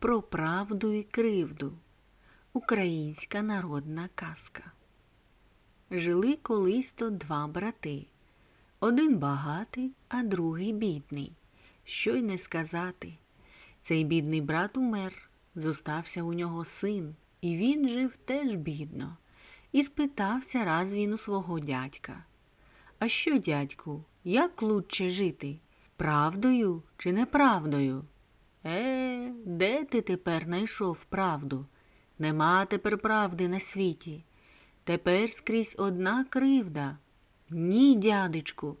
Про правду і кривду. Українська народна казка. Жили колись то два брати. Один багатий, а другий бідний. Що й не сказати. Цей бідний брат умер, зостався у нього син, і він жив теж бідно. І спитався раз він у свого дядька. А що, дядьку, як лучше жити? Правдою чи неправдою? Е, де ти тепер знайшов правду? Нема тепер правди на світі. Тепер скрізь одна кривда. Ні, дядечку,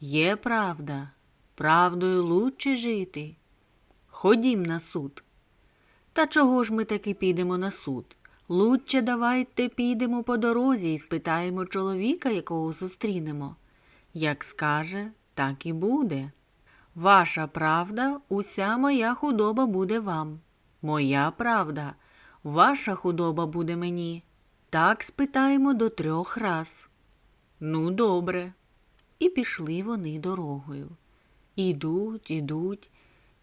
є правда. Правдою лучше жити. Ходім на суд. Та чого ж ми таки підемо на суд? Лучше давайте підемо по дорозі і спитаємо чоловіка, якого зустрінемо. Як скаже, так і буде. Ваша правда, уся моя худоба буде вам. Моя правда, ваша худоба буде мені. Так спитаємо до трьох раз. Ну, добре. І пішли вони дорогою. Ідуть, ідуть.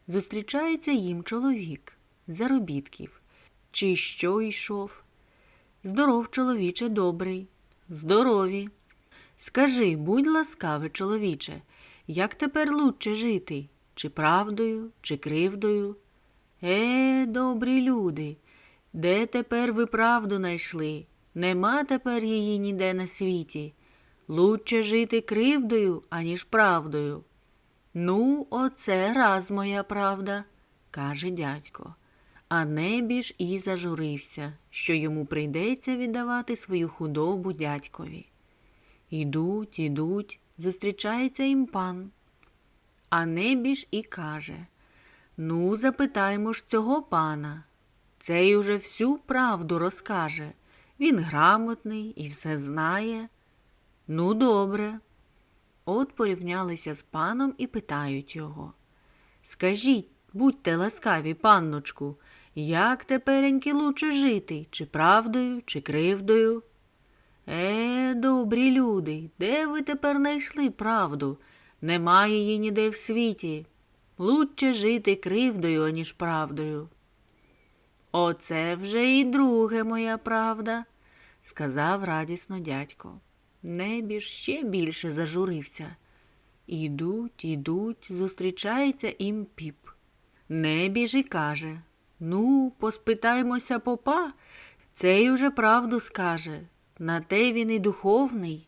Зустрічається їм чоловік, заробітків. Чи що йшов? Здоров, чоловіче, добрий. Здорові. Скажи, будь ласкаве, чоловіче, як тепер лучше жити? Чи правдою, чи кривдою? Е, добрі люди, де тепер ви правду найшли? Нема тепер її ніде на світі. Лучше жити кривдою, аніж правдою. Ну, оце раз моя правда, каже дядько. А небіж і зажурився, що йому прийдеться віддавати свою худобу дядькові. Ідуть, ідуть, зустрічається їм пан. А небіж і каже Ну, запитаймо ж цього пана. Цей уже всю правду розкаже. Він грамотний і все знає. Ну, добре. От порівнялися з паном і питають його. Скажіть, будьте ласкаві, панночку, як тепереньки лучше жити, чи правдою, чи кривдою? Е, добрі люди, де ви тепер знайшли правду? Немає її ніде в світі. Лучше жити кривдою, аніж правдою. Оце вже і друге моя правда, сказав радісно дядько. Небіж ще більше зажурився. Ідуть, ідуть, зустрічається їм піп. Небіж і каже Ну, поспитаймося попа, цей уже правду скаже. На те він і духовний.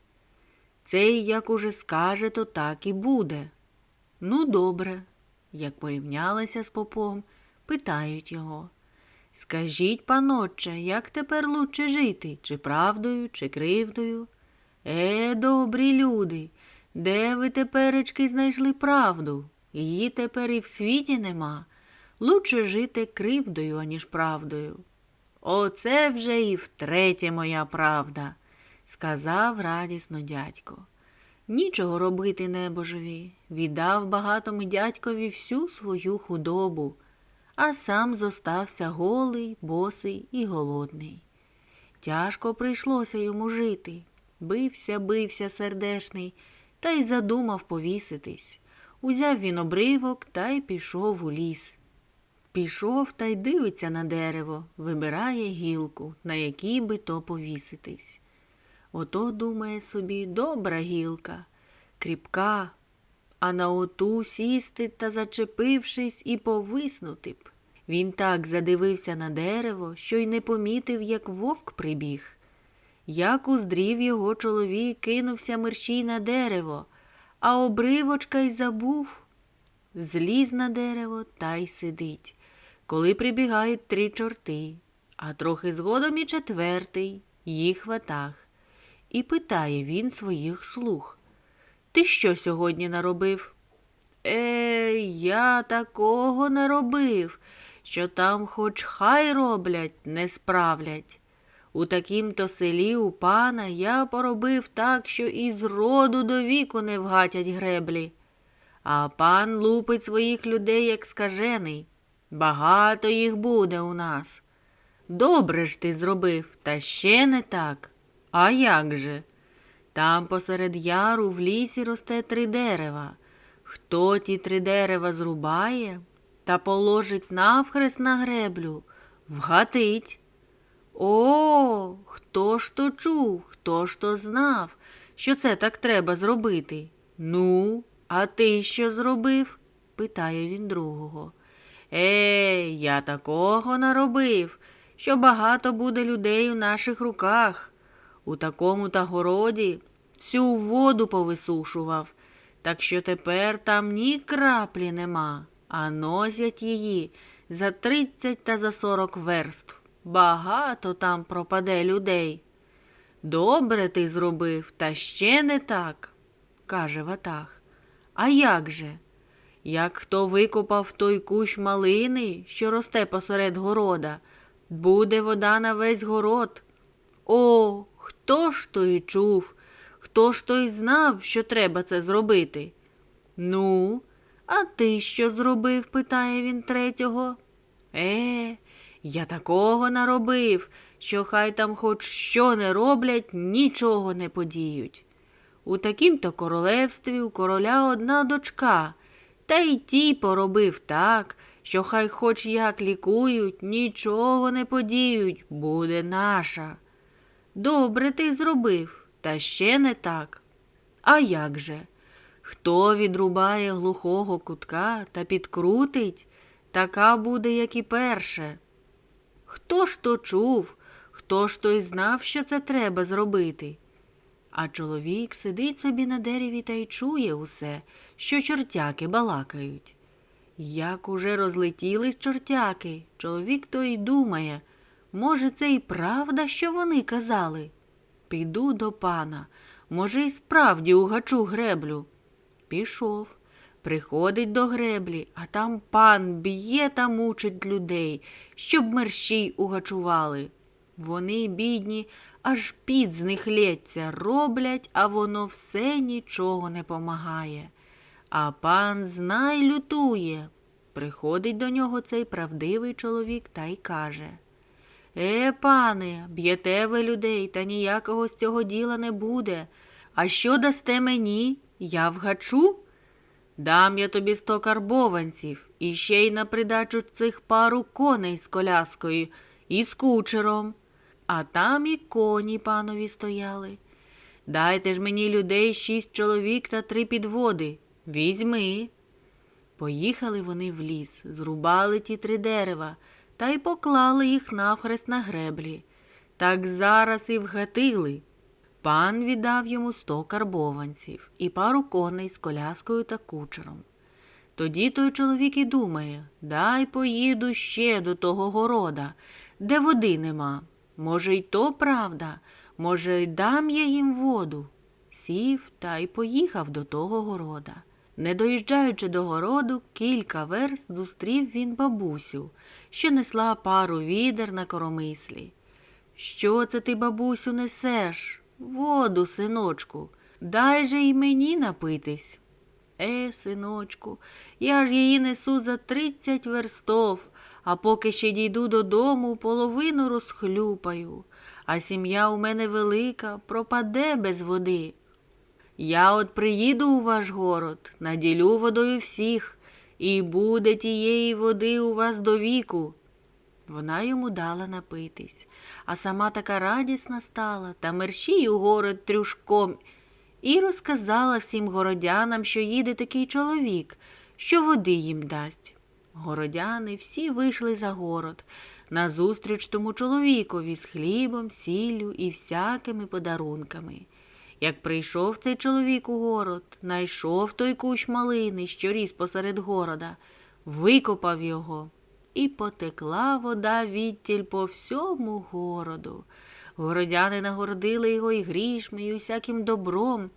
Цей, як уже скаже, то так і буде. Ну, добре, як порівнялися з попом, питають його. Скажіть, панотче, як тепер лучше жити, чи правдою, чи кривдою? Е, добрі люди, де ви теперечки знайшли правду? Її тепер і в світі нема. Лучше жити кривдою, аніж правдою. Оце вже і втретє моя правда, сказав радісно дядько. Нічого робити небожеві, віддав багатому дядькові всю свою худобу, а сам зостався голий, босий і голодний. Тяжко прийшлося йому жити. Бився, бився сердешний, та й задумав повіситись. Узяв він обривок та й пішов у ліс. Пішов та й дивиться на дерево, вибирає гілку, на якій би то повіситись. Ото думає собі добра гілка, кріпка, а на оту сісти та зачепившись і повиснути б. Він так задивився на дерево, що й не помітив, як вовк прибіг. Як уздрів його чоловік, кинувся мерщій на дерево, а обривочка й забув. Зліз на дерево та й сидить коли прибігають три чорти, а трохи згодом і четвертий, їх ватаг. І питає він своїх слуг. Ти що сьогодні наробив? Е, я такого наробив, що там хоч хай роблять, не справлять. У такім то селі у пана я поробив так, що і з роду до віку не вгатять греблі. А пан лупить своїх людей, як скажений. Багато їх буде у нас. Добре ж ти зробив, та ще не так. А як же? Там посеред яру в лісі росте три дерева. Хто ті три дерева зрубає, та положить навхрест на греблю, вгатить. О, хто ж то чув, хто ж то знав, що це так треба зробити? Ну, а ти що зробив? питає він другого. Е, я такого наробив, що багато буде людей у наших руках. У такому та городі всю воду повисушував, так що тепер там ні краплі нема, а носять її за тридцять та за сорок верств. Багато там пропаде людей. Добре ти зробив, та ще не так, каже Ватах. А як же? Як хто викопав той кущ малини, що росте посеред города, буде вода на весь город. О, хто ж то й чув, хто ж то й знав, що треба це зробити? Ну, а ти що зробив? питає він третього. Е, я такого наробив, що хай там хоч що не роблять, нічого не подіють. У такім-то королевстві у короля одна дочка, та й ті поробив так, що хай хоч як лікують, нічого не подіють, буде наша. Добре ти зробив, та ще не так. А як же? Хто відрубає глухого кутка та підкрутить, така буде, як і перше. Хто ж то чув, хто ж то й знав, що це треба зробити? А чоловік сидить собі на дереві та й чує усе, що чортяки балакають. Як уже розлетілись чортяки, чоловік то й думає, може, це і правда, що вони казали? Піду до пана, може, і справді угачу греблю. Пішов, приходить до греблі, а там пан б'є та мучить людей, щоб мерщій угачували. Вони, бідні, аж під з них лється, роблять, а воно все нічого не помагає. А пан знай лютує. Приходить до нього цей правдивий чоловік та й каже Е, пане, б'єте ви людей, та ніякого з цього діла не буде. А що дасте мені? Я вгачу? Дам я тобі сто карбованців і ще й на придачу цих пару коней з коляскою і з кучером. А там і коні панові стояли. Дайте ж мені людей шість чоловік та три підводи. Візьми. Поїхали вони в ліс, зрубали ті три дерева та й поклали їх навхрест на греблі. Так зараз і вгатили. Пан віддав йому сто карбованців і пару коней з коляскою та кучером. Тоді той чоловік і думає дай поїду ще до того города, де води нема. Може, й то правда, може, й дам я їм воду. Сів та й поїхав до того города. Не доїжджаючи до городу, кілька верст зустрів він бабусю, що несла пару відер на коромислі. Що це ти, бабусю, несеш? Воду, синочку, дай же й мені напитись. Е, синочку, я ж її несу за тридцять верстов, а поки ще дійду додому, половину розхлюпаю, а сім'я у мене велика, пропаде без води. Я от приїду у ваш город, наділю водою всіх, і буде тієї води у вас до віку. Вона йому дала напитись, а сама така радісна стала та мерщій у город трюшком і розказала всім городянам, що їде такий чоловік, що води їм дасть. Городяни всі вийшли за город назустріч тому чоловікові з хлібом, сіллю і всякими подарунками. Як прийшов цей чоловік у город, найшов той кущ малини, що ріс посеред города, викопав його, і потекла вода відтіль по всьому городу. Городяни нагородили його і грішми, і усяким добром,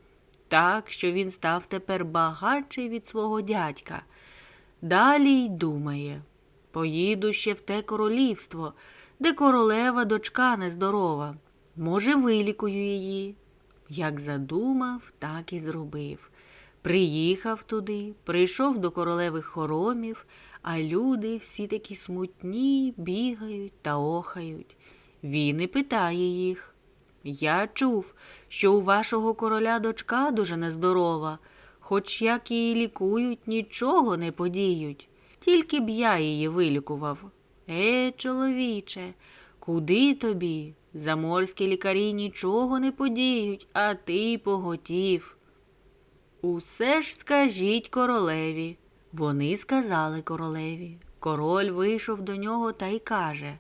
так, що він став тепер багатший від свого дядька. Далі й думає поїду ще в те королівство, де королева дочка нездорова. Може, вилікую її. Як задумав, так і зробив. Приїхав туди, прийшов до королевих хоромів, а люди всі такі смутні, бігають та охають. Він і питає їх. Я чув, що у вашого короля дочка дуже нездорова, хоч як її лікують, нічого не подіють. Тільки б я її вилікував. Е, чоловіче, куди тобі? Заморські лікарі нічого не подіють, а ти поготів. Усе ж скажіть королеві. Вони сказали королеві. Король вийшов до нього та й каже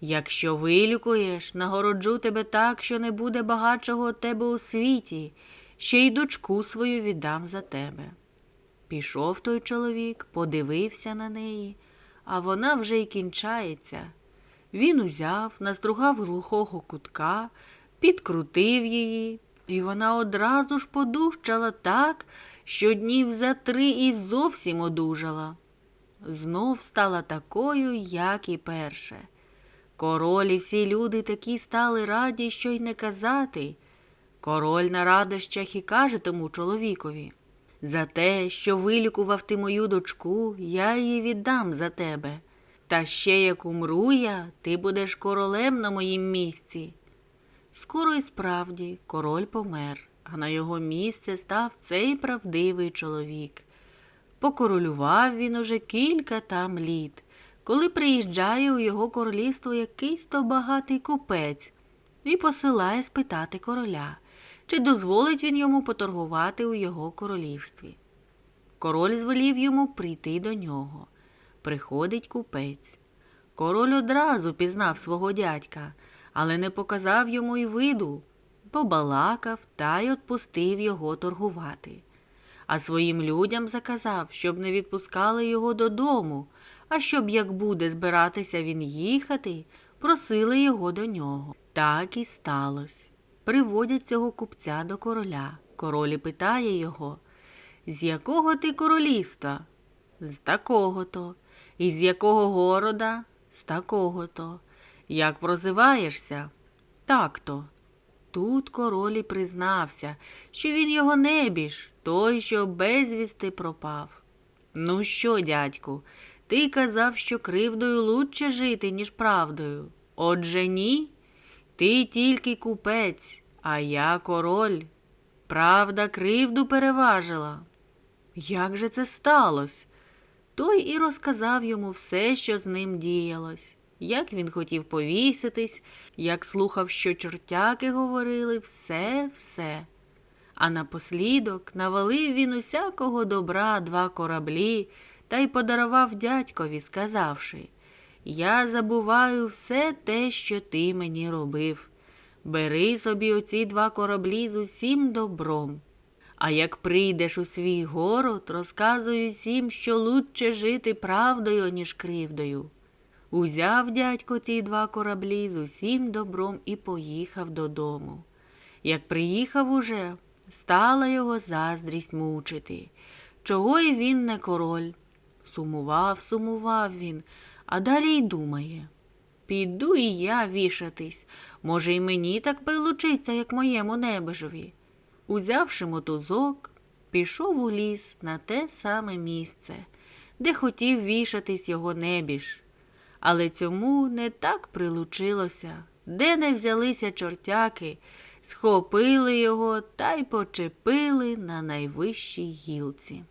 Якщо вилікуєш, нагороджу тебе так, що не буде багатшого тебе у світі, ще й дочку свою віддам за тебе. Пішов той чоловік, подивився на неї, а вона вже й кінчається. Він узяв, настругав глухого кутка, підкрутив її, і вона одразу ж подужчала так, що днів за три і зовсім одужала. Знов стала такою, як і перше. Король і всі люди такі стали раді, що й не казати. Король на радощах і каже тому чоловікові За те, що вилікував ти мою дочку, я її віддам за тебе. Та ще як умру я, ти будеш королем на моїм місці. Скоро і справді король помер, а на його місце став цей правдивий чоловік. Покоролював він уже кілька там літ, коли приїжджає у його королівство якийсь то багатий купець і посилає спитати короля, чи дозволить він йому поторгувати у його королівстві. Король звелів йому прийти до нього. Приходить купець. Король одразу пізнав свого дядька, але не показав йому й виду, побалакав та й отпустив його торгувати. А своїм людям заказав, щоб не відпускали його додому, а щоб, як буде збиратися він їхати, просили його до нього. Так і сталося. Приводять цього купця до короля. Король питає його, з якого ти королівства? З такого-то. І з якого города? З такого-то. Як прозиваєшся? Так-то. Тут король і признався, що він його небіж, той, що безвісти пропав. Ну що, дядьку, ти казав, що кривдою лучше жити, ніж правдою. Отже ні, ти тільки купець, а я король. Правда кривду переважила. Як же це сталося? Той і розказав йому все, що з ним діялось, як він хотів повіситись, як слухав, що чортяки говорили, все, все. А напослідок навалив він усякого добра два кораблі та й подарував дядькові, сказавши Я забуваю все те, що ти мені робив. Бери собі оці два кораблі з усім добром. А як прийдеш у свій город, розказуй усім, що лучше жити правдою, ніж кривдою. Узяв дядько ці два кораблі з усім добром і поїхав додому. Як приїхав уже, стала його заздрість мучити. Чого й він не король? Сумував, сумував він, а далі й думає. Піду і я вішатись. Може, й мені так прилучиться, як моєму небежові. Узявши мотузок, пішов у ліс на те саме місце, де хотів вішатись його небіж. Але цьому не так прилучилося, де не взялися чортяки, схопили його та й почепили на найвищій гілці.